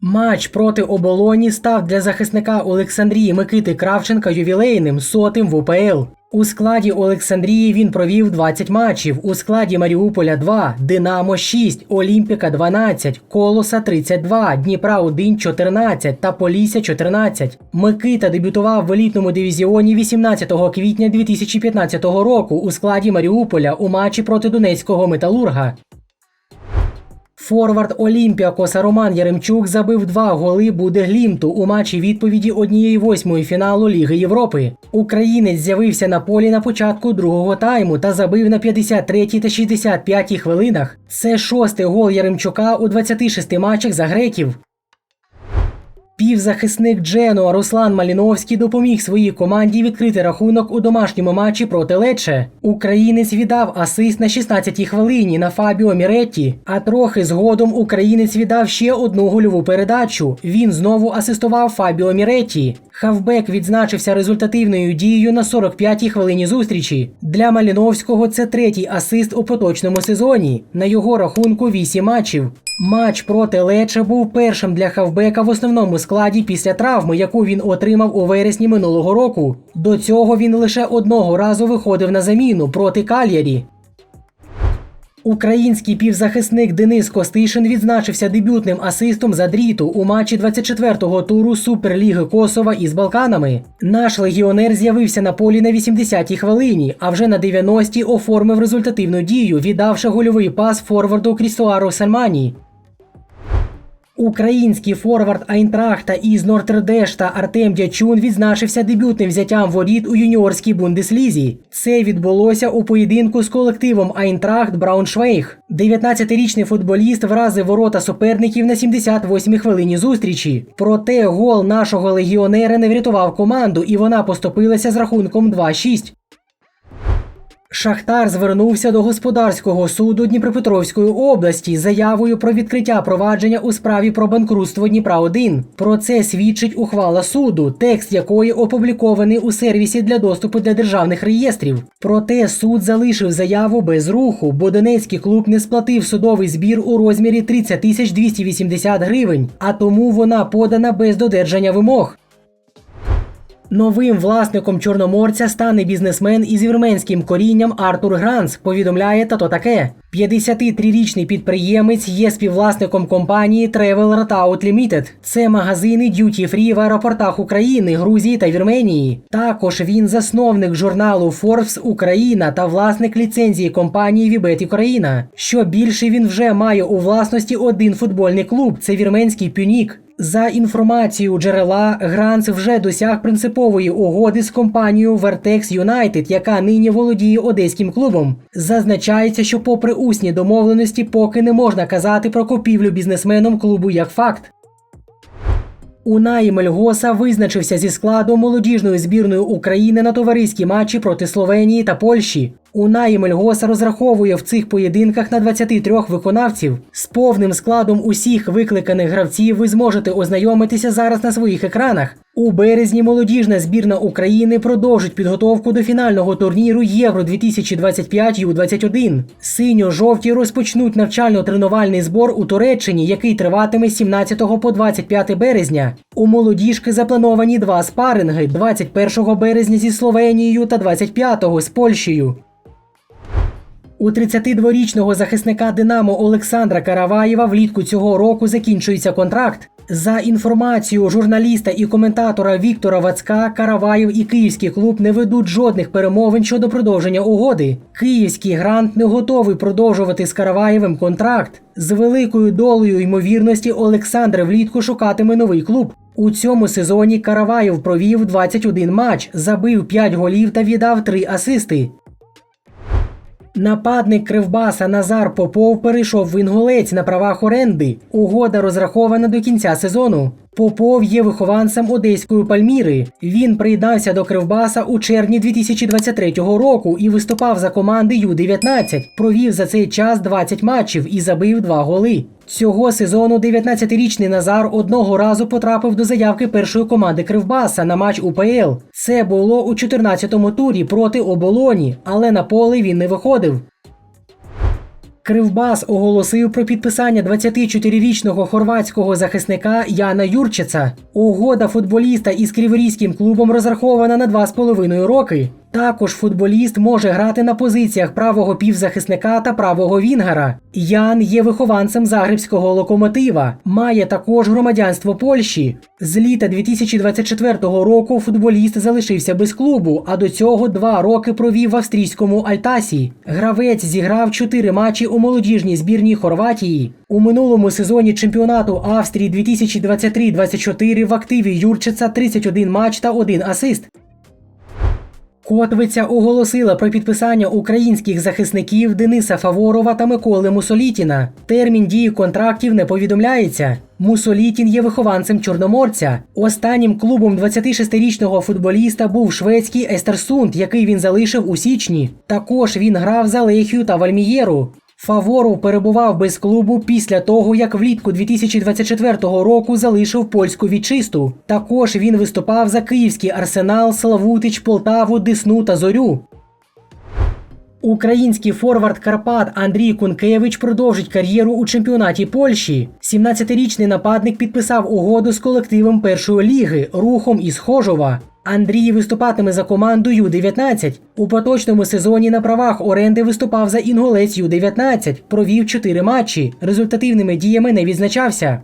Матч проти оболоні став для захисника Олександрії Микити Кравченка ювілейним сотим в УПЛ. У складі Олександрії він провів 20 матчів. У складі Маріуполя 2, Динамо 6, Олімпіка 12, Колоса 32, Дніпра 1 14 та Полісся 14. Микита дебютував в елітному дивізіоні 18 квітня 2015 року у складі Маріуполя у матчі проти Донецького металурга. Форвард Олімпіакоса Роман Яремчук забив два голи буде глімту у матчі відповіді однієї восьмої фіналу Ліги Європи. Українець з'явився на полі на початку другого тайму та забив на 53 та 65 хвилинах. Це шостий гол Яремчука у 26 матчах за греків. Півзахисник Дженуа Руслан Маліновський допоміг своїй команді відкрити рахунок у домашньому матчі проти Лече. Українець віддав асист на 16-й хвилині на Фабіо Міретті, а трохи згодом українець віддав ще одну гольову передачу. Він знову асистував Фабіо Міретті. Хавбек відзначився результативною дією на 45-й хвилині зустрічі. Для Маліновського це третій асист у поточному сезоні. На його рахунку 8 матчів. Матч проти Лече був першим для Хавбека в основному складі після травми, яку він отримав у вересні минулого року. До цього він лише одного разу виходив на заміну проти Кальярі. Український півзахисник Денис Костишин відзначився дебютним асистом за дріту у матчі 24-го туру Суперліги Косова із Балканами. Наш легіонер з'явився на полі на 80-й хвилині, а вже на 90-й оформив результативну дію, віддавши гольовий пас форварду Крістуару Сальмані. Український форвард Айнтрахта із Нортрдешта Артем Дячун відзначився дебютним взяттям воріт у юніорській бундеслізі. Це відбулося у поєдинку з колективом Айнтрахт Брауншвейг. 19-річний футболіст вразив ворота суперників на 78-й хвилині зустрічі. Проте гол нашого легіонера не врятував команду, і вона поступилася з рахунком 2-6. Шахтар звернувся до господарського суду Дніпропетровської області з заявою про відкриття провадження у справі про банкрутство Дніпра 1 Про це свідчить ухвала суду, текст якої опублікований у сервісі для доступу для державних реєстрів. Проте суд залишив заяву без руху, бо Донецький клуб не сплатив судовий збір у розмірі 30 тисяч 280 гривень, а тому вона подана без додержання вимог. Новим власником чорноморця стане бізнесмен із вірменським корінням Артур Гранц, повідомляє тато таке. 53-річний підприємець є співвласником компанії Travel Route Limited. Це магазини Duty Free в аеропортах України, Грузії та Вірменії. Також він засновник журналу Forbes Україна та власник ліцензії компанії Вібет Україна. Що більше він вже має у власності один футбольний клуб це вірменський Пюнік. За інформацією джерела, Гранц вже досяг принципової угоди з компанією Vertex United, яка нині володіє одеським клубом. Зазначається, що, попри усні домовленості, поки не можна казати про купівлю бізнесменом клубу як факт. Унай Мельгоса визначився зі складом молодіжної збірної України на товариські матчі проти Словенії та Польщі. Унаї Мельгоса розраховує в цих поєдинках на 23 виконавців. З повним складом усіх викликаних гравців ви зможете ознайомитися зараз на своїх екранах. У березні молодіжна збірна України продовжить підготовку до фінального турніру Євро 2025 Ю-21. Синьо-жовті розпочнуть навчально-тренувальний збор у Туреччині, який триватиме з 17 по 25 березня. У молодіжки заплановані два спаринги 21 березня зі Словенією та 25 з Польщею. У 32-річного захисника Динамо Олександра Караваєва влітку цього року закінчується контракт. За інформацією журналіста і коментатора Віктора Вацка, Караваєв і київський клуб не ведуть жодних перемовин щодо продовження угоди. Київський грант не готовий продовжувати з Караваєвим контракт. З великою долею ймовірності Олександр влітку шукатиме новий клуб. У цьому сезоні Караваєв провів 21 матч, забив 5 голів та віддав 3 асисти. Нападник Кривбаса Назар Попов перейшов в Інгулець на правах оренди. Угода розрахована до кінця сезону. Попов є вихованцем одеської Пальміри. Він приєднався до Кривбаса у червні 2023 року і виступав за команди Ю-19. Провів за цей час 20 матчів і забив 2 голи. Цього сезону 19-річний Назар одного разу потрапив до заявки першої команди Кривбаса на матч УПЛ. Це було у 14-му турі проти оболоні, але на поле він не виходив. Кривбас оголосив про підписання 24-річного хорватського захисника Яна Юрчица. Угода футболіста із криворізьким клубом розрахована на 2,5 роки. Також футболіст може грати на позиціях правого півзахисника та правого вінгера. Ян є вихованцем загребського локомотива, має також громадянство Польщі. З літа 2024 року футболіст залишився без клубу, а до цього два роки провів в австрійському Альтасі. Гравець зіграв чотири матчі у молодіжній збірній Хорватії. У минулому сезоні чемпіонату Австрії 2023-24 в активі Юрчица 31 матч та 1 асист. Котвиця оголосила про підписання українських захисників Дениса Фаворова та Миколи Мусолітіна. Термін дії контрактів не повідомляється. Мусолітін є вихованцем Чорноморця. Останнім клубом 26-річного футболіста був шведський Естерсунд, який він залишив у січні. Також він грав за Лехію та Вальмієру. Фаворов перебував без клубу після того, як влітку 2024 року залишив польську вітчисту. Також він виступав за київський арсенал, Славутич, Полтаву, Десну та Зорю. Український форвард Карпат Андрій Кункевич продовжить кар'єру у чемпіонаті Польщі. 17-річний нападник підписав угоду з колективом першої ліги рухом із Хожова. Андрій виступатиме за команду Ю-19. У поточному сезоні на правах оренди виступав за інголець Ю-19, провів 4 матчі. Результативними діями не відзначався.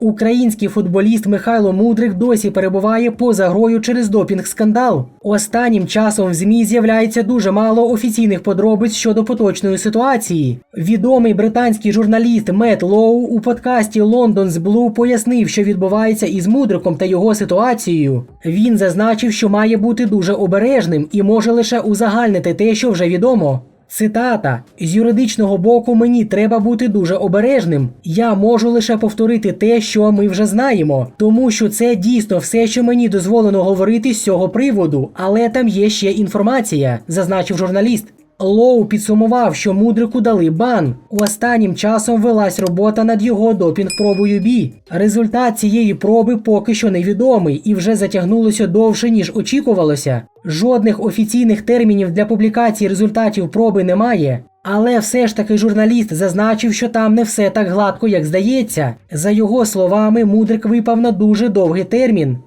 Український футболіст Михайло Мудрик досі перебуває поза грою через допінг-скандал. Останнім часом в ЗМІ з'являється дуже мало офіційних подробиць щодо поточної ситуації. Відомий британський журналіст Мет Лоу у подкасті London's Blue пояснив, що відбувається із Мудриком та його ситуацією. Він зазначив, що має бути дуже обережним і може лише узагальнити те, що вже відомо. Цитата: з юридичного боку мені треба бути дуже обережним. Я можу лише повторити те, що ми вже знаємо, тому що це дійсно все, що мені дозволено говорити з цього приводу, але там є ще інформація, зазначив журналіст. Лоу підсумував, що мудрику дали бан. Останнім часом велась робота над його допінг-пробою бі. Результат цієї проби поки що невідомий і вже затягнулося довше ніж очікувалося. Жодних офіційних термінів для публікації результатів проби немає. Але все ж таки журналіст зазначив, що там не все так гладко, як здається. За його словами, мудрик випав на дуже довгий термін.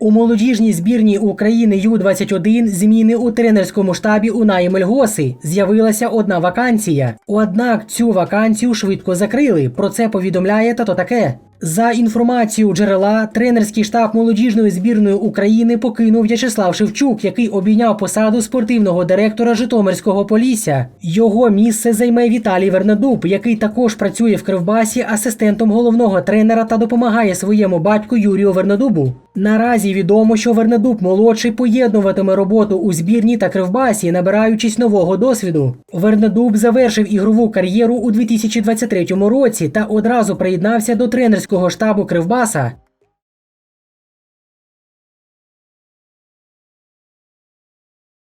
У молодіжній збірній України Ю-21 зміни у тренерському штабі у Наймельгоси з'явилася одна вакансія. Однак цю вакансію швидко закрили. Про це повідомляє тато таке. За інформацією джерела, тренерський штаб молодіжної збірної України покинув В'ячеслав Шевчук, який обійняв посаду спортивного директора Житомирського Полісся. Його місце займе Віталій Вернедуб, який також працює в Кривбасі асистентом головного тренера та допомагає своєму батьку Юрію Вернедубу. Наразі відомо, що Вернедуб молодший поєднуватиме роботу у збірні та Кривбасі, набираючись нового досвіду. Вернедуб завершив ігрову кар'єру у 2023 році та одразу приєднався до тренерського штабу Кривбаса.